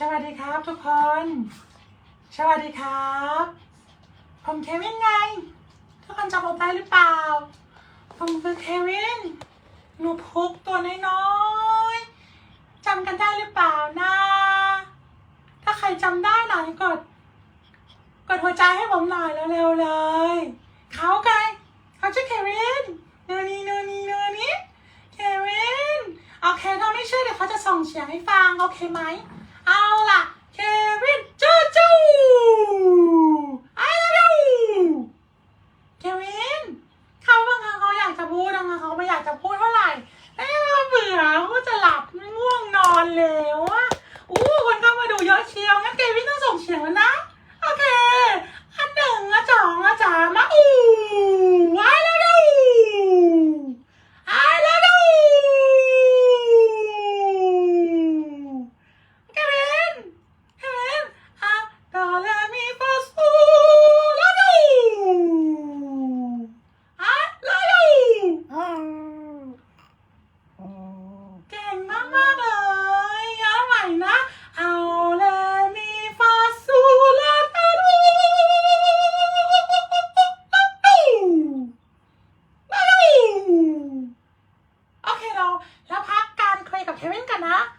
สวัสดีครับทุกคน สวัสดีครับ ผมเควินไง ทุกคนจำผมได้หรือเปล่า ผมคือเควิน หนูพุกตัวน้อยๆจำกันได้หรือเปล่านะ ถ้าใครจำได้หน่อยกด กดหัวใจให้ผมหน่อยเร็วๆเลย เขาไงเขาชื่อเควินเนอนี่เนอนี่เนอนี่เควิน โอเคถ้าไม่เชื่อเดี๋ยวเขาจะส่งเสียงให้ฟัง โอเคไหม เอาล่ะเควิน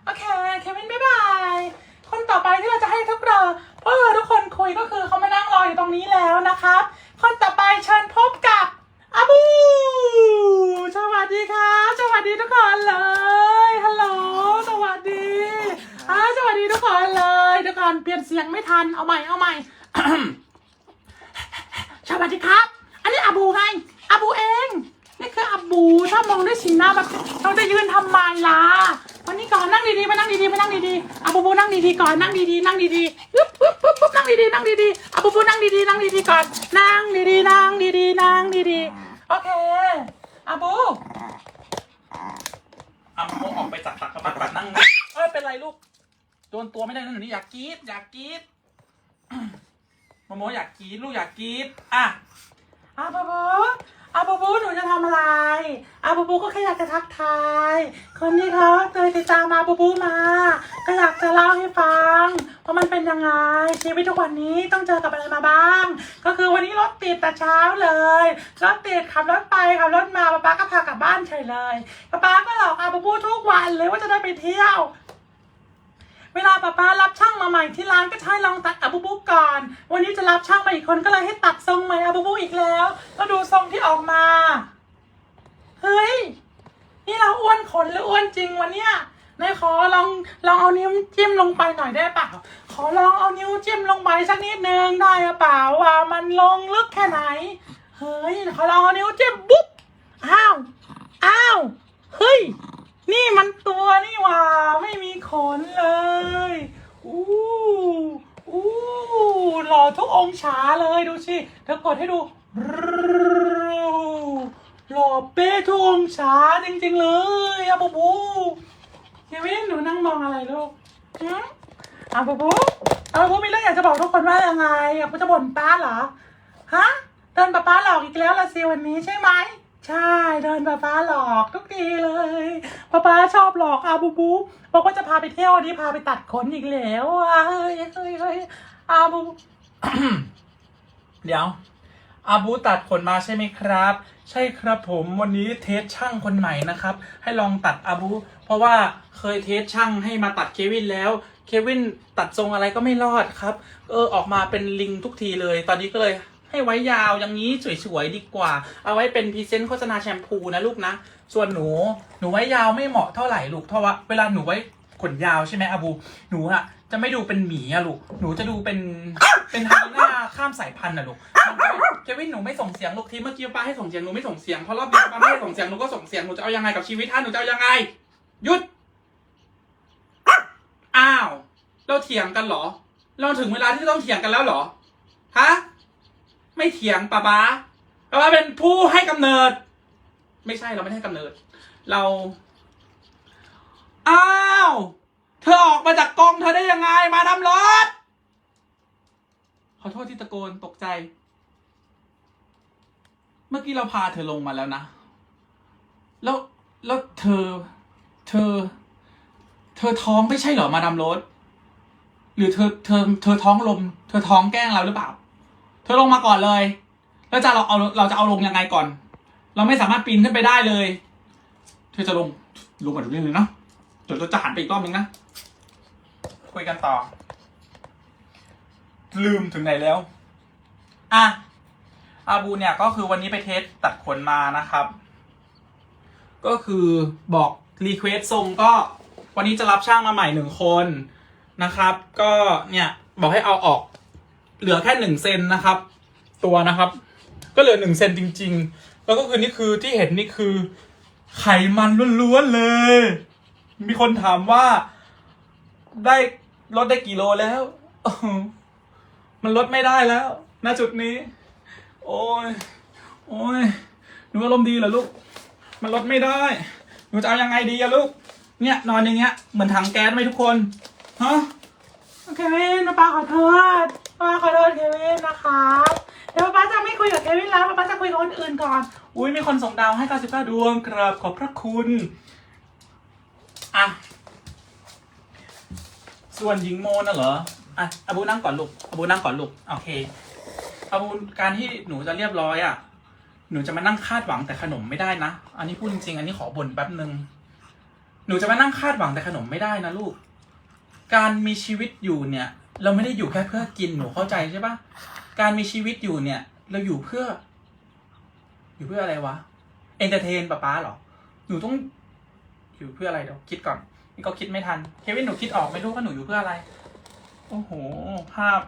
โอเค เควินบ๊ายบาย คนต่อไปที่เราจะให้ทุกเราพวกเราทุกคนคุยก็คือเขามานั่งรออยู่ตรงนี้แล้วนะครับคนต่อไปเชิญพบกับอาบู สวัสดีครับ สวัสดีทุกคนเลย ฮัลโหล สวัสดีอ่าสวัสดีทุกคนเลยเดี๋ยวก่อนเปลี่ยนเสียงไม่ทัน เอาใหม่ เอาใหม่ สวัสดีครับ อันนี้อาบูไงอาบูเอง นี่คืออาบู ถ้ามองด้วยสีหน้าแบบเราจะยืนทำไมล่ะ วันนี้ก่อนนั่ง ดีๆมานั่งดีๆมานั่งดีๆอาบูบูนั่งดีๆก่อนนั่งดีๆนั่งดีๆปึ๊บปึ๊บปึ๊บปึ๊บนั่งดีๆนั่งดีๆอาบูบูนั่งดีๆนั่งดีๆก่อนนั่งดีๆนั่งดีๆนั่งดีๆโอเคอาบูเอาโมออกไปจากตักกระบัดบัดนั่งเอ้ยเป็นไรลูกโดนตัวไม่ได้นะหนูนี่อยากกรีดอยากกรีดโมโมอยากกรีดลูกอยากกรีดอะอาบูบู อาบูบูหนูจะทำอะไรอาบูบูก็แค่อยากจะทักทาย คนที่เขาเคยติดตามอาบูบูมา ก็อยากจะเล่าให้ฟังว่ามันเป็นยังไงชีวิตทุกวันนี้ต้องเจอกับอะไรมาบ้าง ก็คือวันนี้รถติดแต่เช้าเลยรถติดขับรถไปขับรถมาป๊าป๊าก็พากลับบ้านเฉยเลยป๊าป๊าก็หลอกอาบูบูทุกวันเลยว่าจะได้ไปเที่ยว เวลาป๊าป๊ารับช่างมาใหม่ที่ร้านก็ให้ลองตัดอาบูบูก่อน วันนี้จะรับช่างมาอีกคนก็เลยให้ตัดทรงใหม่อาบูบูอีกแล้วแล้วดูทรงที่ออกมา เฮ้ย นี่เราอ้วนขนหรืออ้วนจริงวะเนี่ยนายขอลองลองเอานิ้วจิ้มลงไปหน่อยได้เปล่า ขอลองเอานิ้วจิ้มลงไปสักนิดนึงได้เปล่าว่ามันลงลึกแค่ไหน เฮ้ยขอลองเอานิ้วจิ้มปุ๊บอ้าว อ้าว เฮ้ย นี่มันตัวนี่หว่าไม่มีขนเลยอู้อู้หล่อทุกองศาเลยดูสิเธอกดให้ดูหล่อเป๊ะทุกองศาจริงๆเลยอะบูบูเควินหนูนั่งมองอะไรลูกหืมอะบูบูอะบูบูมีเรื่องอยากจะบอกทุกคนว่ายังไงอะบูจะบ่นป้าเหรอฮะโดนป้าป้าหลอกอีกแล้วละสิวันนี้ใช่ไหม ใช่โดนป้าป้าหลอกทุกทีเลยป้าป้าชอบหลอกอาบูบูบอกว่าจะพาไปเที่ยววันนี้พาไปตัดขนอีกแล้วอะเฮ้ยเฮ้ยเฮ้ยอาบูเดี๋ยวอาบูตัดขนมาใช่ไหมครับ ใช่ครับผมวันนี้เทสช่างคนใหม่นะครับ ให้ลองตัดอาบูเพราะว่าเคยเทสช่างให้มาตัดเควินแล้วเควินตัดทรงอะไรก็ไม่รอดครับ เออออกมาเป็นลิงทุกทีเลย ตอนนี้ก็เลย ให้ไว้ยาวอย่างนี้สวยๆดีกว่า เอาไว้เป็นพรีเซนต์โฆษณาแชมพูนะลูกนะ ส่วนหนู หนูไว้ยาวไม่เหมาะเท่าไหร่ลูกเพราะว่าเวลาหนูไว้ขนยาวใช่ไหมอาบู หนูอะจะไม่ดูเป็นหมีอะลูก หนูจะดูเป็น เป็นไฮยีน่าข้ามสายพันธุ์อะลูกมันก็เควินหนูไม่ส่งเสียงลูกทีเมื่อกี้ป้าให้ส่งเสียงหนูไม่ส่งเสียงเพอรอบนี้ป้าไม่ให้ส่งเสียงหนูก็ส่งเสียงหนูจะเอายังไงกับชีวิตฮะหนูจะเอายังไงหยุด อ้าว เราเถียงกันเหรอ เราถึงเวลาที่ต้องเถียงกันแล้วเหรอ ฮะ ไม่เถียงป้าป้าป้าป้าเป็นผู้ให้กำเนิด ไม่ใช่เราไม่ให้กำเนิด เราอ้าวเธอออกมาจากกองเธอได้ยังไงมาทำรถขอโทษที่ตะโกนตกใจ เมื่อกี้เราพาเธอลงมาแล้วนะ แล้ว แล้วเธอ เธอ เธอท้องไม่ใช่เหรอมาดามรถ หรือเธอ เธอ เธอท้องลม เธอท้องแกล้งเราหรือเปล่า เธอลงมาก่อนเลย แล้วจะเราเอาเราจะเอาลงยังไงก่อน เราไม่สามารถปีนขึ้นไปได้เลย เธอจะลงลงก่อนเรื่อยๆเลยเนาะเดี๋ยวเราจะหันไปอีกรอบนึงนะ คุยกันต่อ ลืมถึงไหนแล้ว อะ อาบูเนี่ยก็คือวันนี้ไปเทสตัดขนมานะครับ ก็คือบอกรีเควสทรงก็ วันนี้จะรับช่างมาใหม่หนึ่งคนนะครับ ก็เนี่ย บอกให้เอาออก เหลือแค่หนึ่งเซนนะครับ ตัวนะครับ ก็เหลือหนึ่งเซนจริง ๆ แล้วก็คือนี่คือที่เห็นนี่คือ ไขมันล้วนๆเลย มีคนถามว่า ได้ลดได้กี่โลแล้วมันลดไม่ได้แล้วณจุดนี้ โอ้ยโอ้ยหนูอารมณ์ดีเหรอลูก มันลดไม่ได้หนูจะเอายังไงดีอะลูก เนี่ยนอนอย่างเงี้ยเหมือนถังแก๊สไหมทุกคนฮะโอเควินป้าขอโทษ ป้าขอโทษเควินนะครับเดี๋ยวป้าจะไม่คุยกับเควินแล้วป้าจะคุยกับคนอื่นก่อน อุ้ยมีคนส่งดาวให้ 99 ดวงครับขอบพระคุณ อะ ส่วนหญิงโมนะเหรอ อะอาบูนั่งก่อนลูกอาบูนั่งก่อนลูก โอเคอาบูการที่หนูจะเรียบร้อยอะ หนูจะมานั่งคาดหวังแต่ขนมไม่ได้นะ อันนี้พูดจริงๆ อันนี้ขอบ่นแป๊บนึง หนูจะมานั่งคาดหวังแต่ขนมไม่ได้นะลูก การมีชีวิตอยู่เนี่ย เราไม่ได้อยู่แค่เพื่อกินหนูเข้าใจใช่ปะการมีชีวิตอยู่เนี่ย เราอยู่เพื่อ อยู่เพื่ออะไรวะเอนเตอร์เทนป๊าป๊าเหรอหนูต้องอยู่เพื่ออะไรเดี๋ยวคิดก่อนนี่ก็คิดไม่ทันเควินหนูคิดออกไหม่รู้ว่าหนูอยู่เพื่ออะไร โอ้โห ภาพ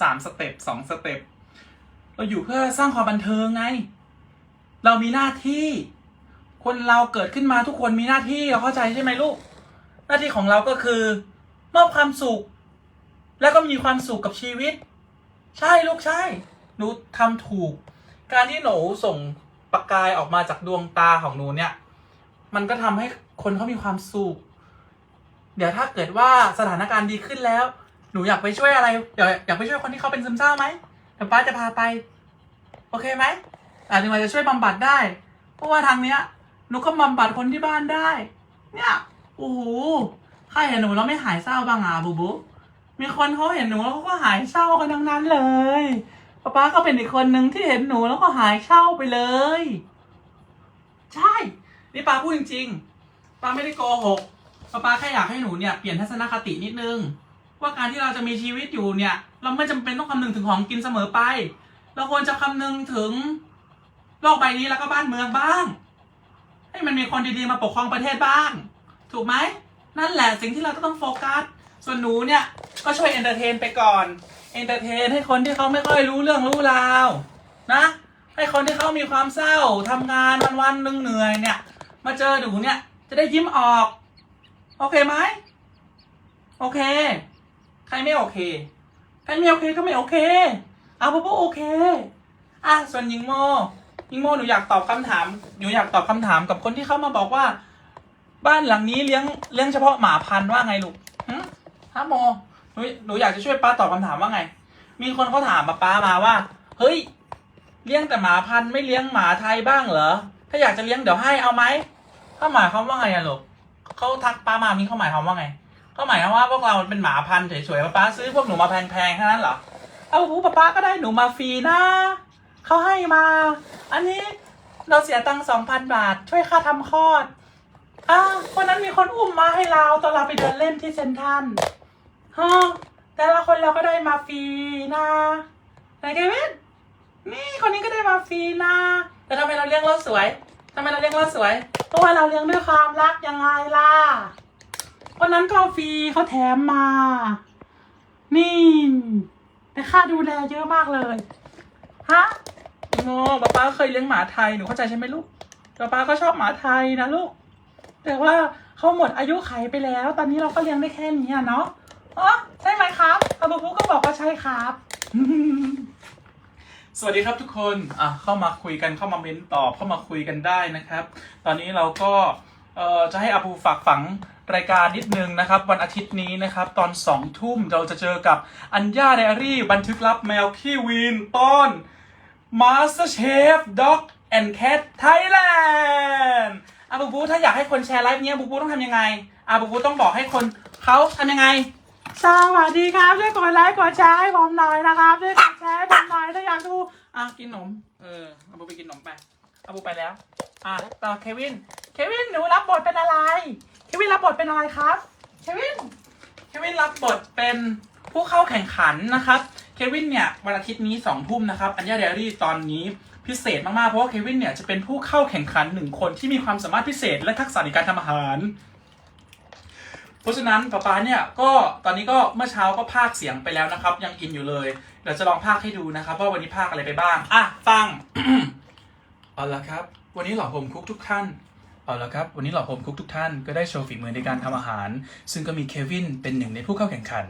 สามสเต็ปสองสเต็ปเราอยู่เพื่อสร้างความบันเทิงไง เรามีหน้าที่ คนเราเกิดขึ้นมาทุกคนมีหน้าที่เราเข้าใจใช่ไหมลูก หน้าที่ของเราก็คือ มอบความสุข แล้วก็มีความสุขกับชีวิต ใช่ลูกใช่ หนูทำถูก การที่หนูส่งประกายออกมาจากดวงตาของหนูเนี่ย มันก็ทำให้คนเขามีความสุข เดี๋ยวถ้าเกิดว่าสถานการณ์ดีขึ้นแล้ว หนูอยากไปช่วยอะไรเดี๋ยวอยากไปช่วยคนที่เขาเป็นซึมเศร้าไหมเดี๋ยวป้าจะพาไป โอเคไหมอาจจะมาจะช่วยบำบัดได้ เพราะว่าทางเนี้ยหนูก็บำบัดคนที่บ้านได้ เนี่ย โอ้โหใครเห็นหนูแล้วไม่หายเศร้าบ้างอะบูบู มีคนเขาเห็นหนูแล้วเขาก็หายเศร้ากันทั้งนั้นเลยป๊าป๊าก็เป็นอีกคนหนึ่งที่เห็นหนูแล้วก็หายเศร้าไปเลย ใช่ นี่ป้าพูดจริงๆป้าไม่ได้โกหกป้าป้าแค่อยากให้หนูเนี่ยเปลี่ยนทัศนคตินิดนึง ว่าการที่เราจะมีชีวิตอยู่เนี่ย เราไม่จำเป็นต้องคำนึงถึงของกินเสมอไป เราควรจะคำนึงถึงโลกใบนี้แล้วก็บ้านเมืองบ้าง ให้มันมีคนดีๆมาปกครองประเทศบ้าง ถูกไหมนั่นแหละสิ่งที่เราต้องโฟกัส ส่วนหนูเนี่ย ก็ช่วยเอนเตอร์เทนไปก่อนเอนเตอร์เทนให้คนที่เขาไม่ค่อยรู้เรื่องรู้ราวนะ ให้คนที่เขามีความเศร้าทำงานวันวันหนึ่งเหนื่อยเนี่ย มาเจอหนูเนี่ย จะได้ยิ้มออก โอเคไหมโอเค ใครไม่โอเคใครไม่โอเคก็ไม่โอเคเอาปุ๊บโอเคอะส่วนหญิงโมหญิงโมหนูอยากตอบคำถามหนูอยากตอบคำถามกับคนที่เข้ามาบอกว่า บ้านหลังนี้เลี้ยงเลี้ยงเฉพาะหมาพันธุ์ว่าไงลูกหึฮะโม นูหนูอยากจะช่วยป้าตอบคำถามว่าไง มีคนเขาถามมาป้ามาว่า เฮ้ย เลี้ยงแต่หมาพันธุ์ไม่เลี้ยงหมาไทยบ้างเหรอ ถ้าอยากจะเลี้ยงเดี๋ยวให้เอาไหมเขาหมายความว่าไงอะลูกเขาทักป้ามามีเขาหมายความว่าไงเขาหมายความว่าพวกเราเป็นหมาพันธุ์เฉยๆป้าซื้อพวกหนูมาแพงๆแค่นั้นเหรอ เอาปุ๊บป้าป้าก็ได้หนูมาฟรีนะ เขาให้มา อันนี้เราเสียตังค์สองพันบาท ช่วยค่าทำคลอดอ่าวันนั้นมีคนอุ้มมาให้เราตอนเราไปเดินเล่นที่เซนทรั ฮะแต่ละคนเราก็ได้มาฟรีนะไหนเกวินนี่คนนี้ก็ได้มาฟรีนะแต่ทำไมเราเลี้ยงราสวยทำไมเราเลี้ยงราสวย เพราะว่าเราเลี้ยงด้วยความรักยังไงล่ะวันนั้นก็ฟรีเขาแถมมา นี่ แต่ค่าดูแลเยอะมากเลยฮะโง่ป๊าป้าเคยเลี้ยงหมาไทยหนูเข้าใจใช่ไหมลูกป๊าป้าก็ชอบหมาไทยนะลูก แต่ว่าเขาหมดอายุไขไปแล้ว ตอนนี้เราก็เลี้ยงได้แค่นี้อะเนาะ อ๋อใช่ไหมครับอาบูบูก็บอกว่าใช่ครับ สวัสดีครับทุกคนอะเข้ามาคุยกันเข้ามาเม้นตอบเข้ามาคุยกันได้นะครับ ตอนนี้เราก็เอ่อจะให้อาบูฝากฝังรายการนิดนึงนะครับ วันอาทิตย์นี้นะครับ ตอนสองทุ่มเราจะเจอกับอัญญาไดอารี่ บันทึกลับแมวขี้วีนตอน Master Chef Dog and Cat Thailand อาบูบูถ้าอยากให้คนแชร์ไลฟ์เนี้ยบูบูต้องทำยังไงอาบูบูต้องบอกให้คนเขาทำยังไง สวัสดีครับช่วยกดไลค์กดแชร์ให้ผมหน่อยนะครับช่วยกดแชร์ให้ผมหน่อยถ้าอยากดูอะกินขนมเอออาบูไปกินขนมไปอาบูไปแล้ว อะต่อเควิน เควินหนูรับบทเป็นอะไร เควินรับบทเป็นอะไรครับ เควิน เควินรับบทเป็นผู้เข้าแข่งขันนะครับ เควินเนี่ยวันอาทิตย์นี้สองทุ่มนะครับ อัญญาเดรี่ตอนนี้พิเศษมากๆ เพราะว่าเควินเนี่ยจะเป็นผู้เข้าแข่งขันหนึ่งคนที่มีความสามารถพิเศษและทักษะในการทำอาหาร เพราะฉะนั้นป๊าป๊าเนี่ยก็ตอนนี้ก็เมื่อเช้าก็พากเสียงไปแล้วนะครับ ยังอินอยู่เลยเดี๋ยวจะลองพากให้ดูนะครับว่าวันนี้พากอะไรไปบ้างอะฟัง เอาละครับ วันนี้เหล่อโฮมคุกทุกท่าน เอาละครับ วันนี้เหล่าโฮมคุกทุกท่านก็ได้โชว์ฝีมือในการทำอาหาร ซึ่งก็มีเควินเป็นหนึ่งในผู้เข้าแข่งขัน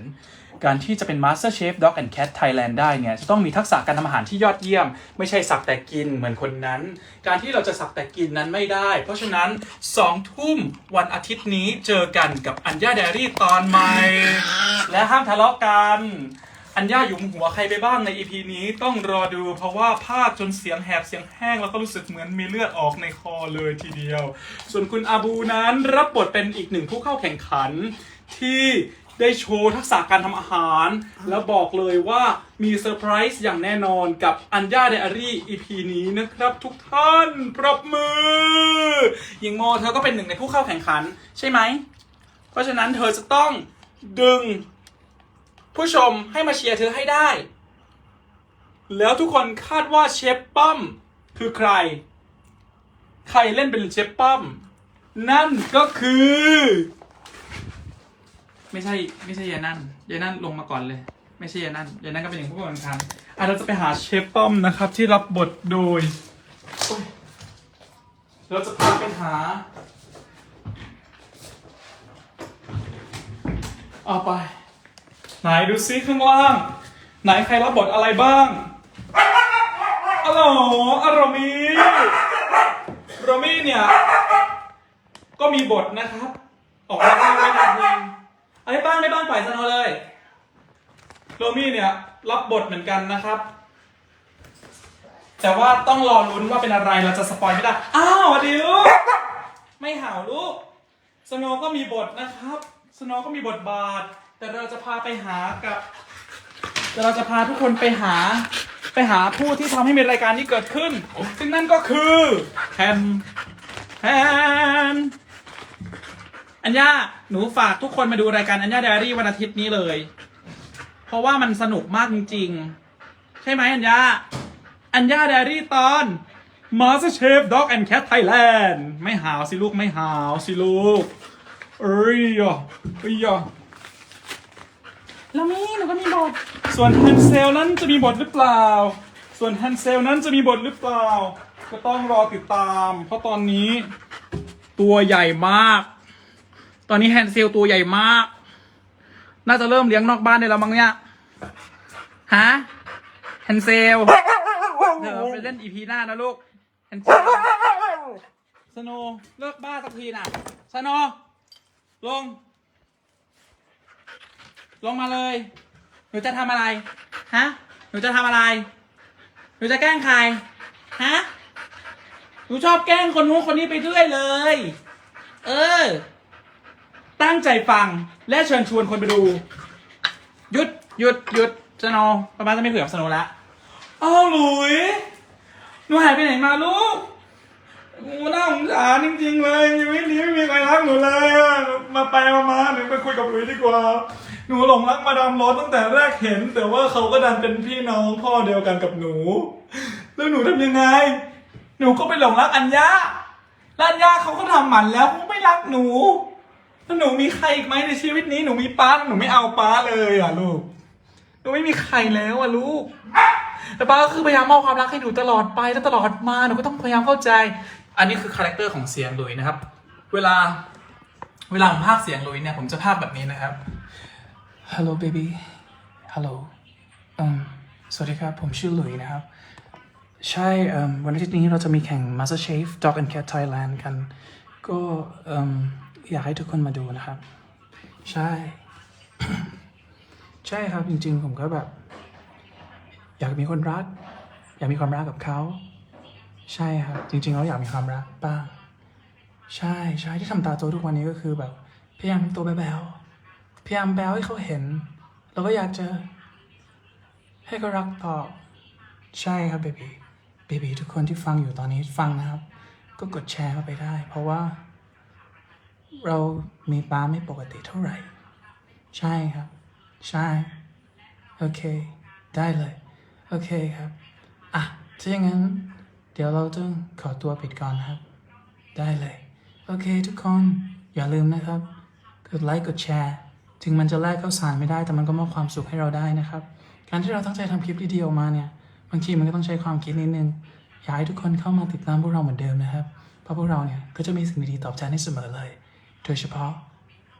การที่จะเป็น Master Chef Dog and Cat Thailand ได้เนี่ยจะต้องมีทักษะการทำอาหารที่ยอดเยี่ยม ไม่ใช่สักแต่กินเหมือนคนนั้น การที่เราจะสักแต่กินนั้นไม่ได้ เพราะฉะนั้น2ทุ่มวันอาทิตย์นี้เจอกันกับอัญญาเดรี่ตอนใหม่ และห้ามทะเลาะกันัญญาหยุมหัวใครไปบ้างใน EP นี้ต้องรอดูเพราะว่าภาคจนเสียงแหบเสียงแห้งแล้วก็รู้สึกเหมือนมีเลือดออกในคอเลยทีเดียว ส่วนคุณอาบูนั้นรับบทเป็นอีกหนึ่งผู้เข้าแข่งขัน ที่ได้โชว์ทักษะการทำอาหาร แล้วบอกเลยว่ามีเซอร์ไพรส์อย่างแน่นอนกับอัญญาไดอารี่ EP นี้นะครับทุกท่านปรบมือหญิงโมเธอก็เป็นหนึ่งในผู้เข้าแข่งขัน ใช่ไหม เพราะฉะนั้นเธอจะต้องดึง ผู้ชมให้มาเชียร์เธอให้ได้ แล้วทุกคนคาดว่าเชฟป้อมคือใคร ใครเล่นเป็นเชฟป้อม นั่นก็คือ ไม่ใช่ไม่ใช่ยานั่นยานั่นลงมาก่อนเลย ไม่ใช่ยานั่นยานั่นก็เป็นอย่างผู้แข่งขันอะเราจะไปหาเชฟป้อมนะครับ ที่รับบทโดยโอ๊ยเราจะพาไปหาเอาไป ไหนดูซิข้างล่าง ไหนใครรับบทอะไรบ้างอ๋อเหรออารมีโรมี่เนี่ย ก็มีบทนะครับ ออกมาได้ไม่ทันทีไอ้บ้างไม่บ้างปล่อยสโนเลยโรมี่เนี่ย รับบทเหมือนกันนะครับ แต่ว่าต้องรอลุ้นว่าเป็นอะไรเราจะสปอยไม่ได้ อ้าวดีลูกไม่ห่าวลูกสโนก็มีบทนะครับ สโนก็มีบทบาท แต่เราจะพาไปหากับแต่เราจะพาทุกคนไปหาไปหาผู้ที่ทำให้มีรายการนี้เกิดขึ้น ซึ่งนั่นก็คือแฮมแฮมอัญญาหนูฝากทุกคนมาดูรายการอัญญาไดอารี่วันอาทิตย์นี้เลย เพราะว่ามันสนุกมากจริงๆ ใช่ไหมอัญญาอัญญาไดอารี่ตอน Master Chef Dog and Cat Thailand ไม่หาวสิลูกไม่หาวสิลูกเอ้ยอะเอ้ยอะ แล้วมีหนูก็มีบท ส่วนฮันเซลนั้นจะมีบทหรือเปล่า ส่วนฮันเซลนั้นจะมีบทหรือเปล่า ก็ต้องรอติดตาม เพราะตอนนี้ ตัวใหญ่มาก ตอนนี้ฮันเซลตัวใหญ่มาก น่าจะเริ่มเลี้ยงนอกบ้านได้แล้วมั้งเนี่ย ฮะฮันเซล เดี๋ยวไปเล่นอีพีหน้านะลูกฮันเซล สโนว์เลิกบ้าสักทีน่ะ สโนว์ลง ลงมาเลย หนูจะทำอะไร ฮะ หนูจะทำอะไร หนูจะแกล้งใคร ฮะ หนูชอบแกล้งคนนู้นคนนี้ไปเรื่อยเลย เออ ตั้งใจฟังและเชิญชวนคนไปดู หยุด หยุด หยุดสโนประมาณจะไม่คุยกับสโนว์ละอ้าวหลุย หนูหายไปไหนมาลูกโอ้น่าสงสารจริงๆเลยชีวิตนี้ไม่มีใครรักหนูเลยอะมาไปมามาหนูไปคุยกับหลุยดีกว่า หนูหลงรักมาดามรถตั้งแต่แรกเห็น แต่ว่าเขาก็ดันเป็นพี่น้องพ่อเดียวกันกับหนู แล้วหนูทำยังไง หนูก็ไปหลงรักอัญญาแล้วอัญญาเขาก็ทำหมันแล้วเขาไม่รักหนู แล้วหนูมีใครอีกไหมในชีวิตนี้หนูมีป้าหนูไม่เอาป้าเลยอะลูก หนูไม่มีใครแล้วอะลูก แต่ป้าก็คือพยายามมอบความรักให้หนูตลอดไปและตลอดมาหนูก็ต้องพยายามเข้าใจ อันนี้คือคาแรคเตอร์ของเสียงลุยนะครับ เวลา เวลาผมพากย์เสียงลุยเนี่ยผมจะพากย์แบบนี้นะครับ Hello baby Hello อืมสวัสดีครับ ผมชื่อหลุยนะครับ ใช่อิ่มวันอาทิตย์นี้เราจะมีแข่ง Master Chef Dog and Cat Thailand กัน ก็อิ่มอยากให้ทุกคนมาดูนะครับ ใช่ ใช่ครับจริงๆ ผมก็แบบ อยากมีคนรัก อยากมีความรักกับเขา ใช่ครับ จริงๆแล้วอยากมีความรักบ้าง ใช่ใช่ที่ทำตาโตทุกวันนี้ก็คือแบบ พยายามทำตัวแบ๊วๆ พยายามแบลให้เขาเห็นเราก็อยากจะ ให้เขารักต่อ ใช่ครับเบบีเบบีทุกคนที่ฟังอยู่ตอนนี้ฟังนะครับ ก็กดแชร์เข้าไปได้ เพราะว่า เรามีป้าไม่ปกติเท่าไหร่ ใช่ครับ ใช่ โอเค ได้เลย โอเคครับ อะ ถ้าอย่างนั้น เดี๋ยวเราต้องขอตัวปิดก่อนครับ ได้เลย โอเคทุกคน อย่าลืมนะครับ กดไลค์ กดแชร์ ถึงมันจะแลกข้าวสารไม่ได้ แต่มันก็มอบความสุขให้เราได้นะครับ การที่เราตั้งใจทำคลิปดีๆออกมาเนี่ยบางทีมันก็ต้องใช้ความคิดนิดนึงอยากให้ทุกคนเข้ามาติดตามพวกเราเหมือนเดิมนะครับ เพราะพวกเราเนี่ยก็จะมีสิ่งดีๆตอบแทนให้เสมอเลย โดยเฉพาะ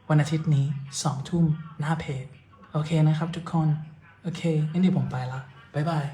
วันอาทิตย์นี้สองทุ่มหน้าเพจ โอเคนะครับทุกคน โอเคงั้นเดี๋ยวผมไปละบ๊ายบาย